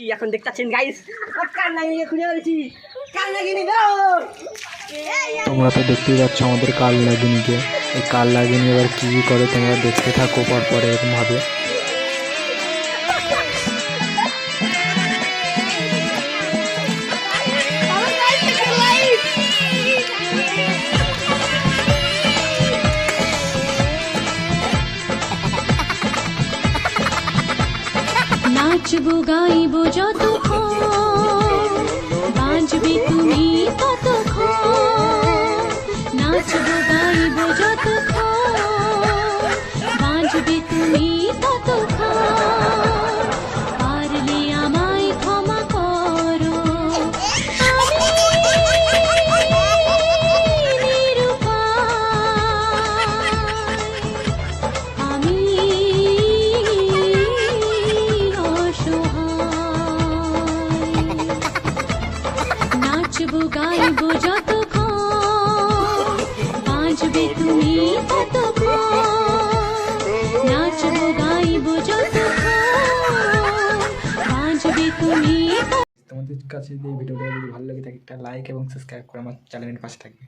ছি, এখন দেখতে পাচ্ছেন গাইস কান লাগিয়ে খুঁজে পেয়েছি কান দাও। তোমরা তো দেখতেই পাচ্ছ আমাদের কাল লাগিনিকে এই কাল লাগিনি এবার কী কী করে তোমরা দেখতে থাকো পরপরে পর এরকমভাবে। নাচবো গাইব যতক্ষণ বাঁচবে তুমি ততক্ষণ নাচব গাইব যতক্ষণ বাঁচবে তুমি ততক্ষণ নাচবো গাইব যতক্ষণ। বাঁচবে তুমি ততক্ষণ। নাচব, গাইব যতক্ষণ। বাঁচবে তুমি তোমাদের কাছে ভিডিওটা যদি ভালো লাগে থাকে, একটা লাইক এবং সাবস্ক্রাইব করে আমার চ্যানেলের পাশে থাকবে।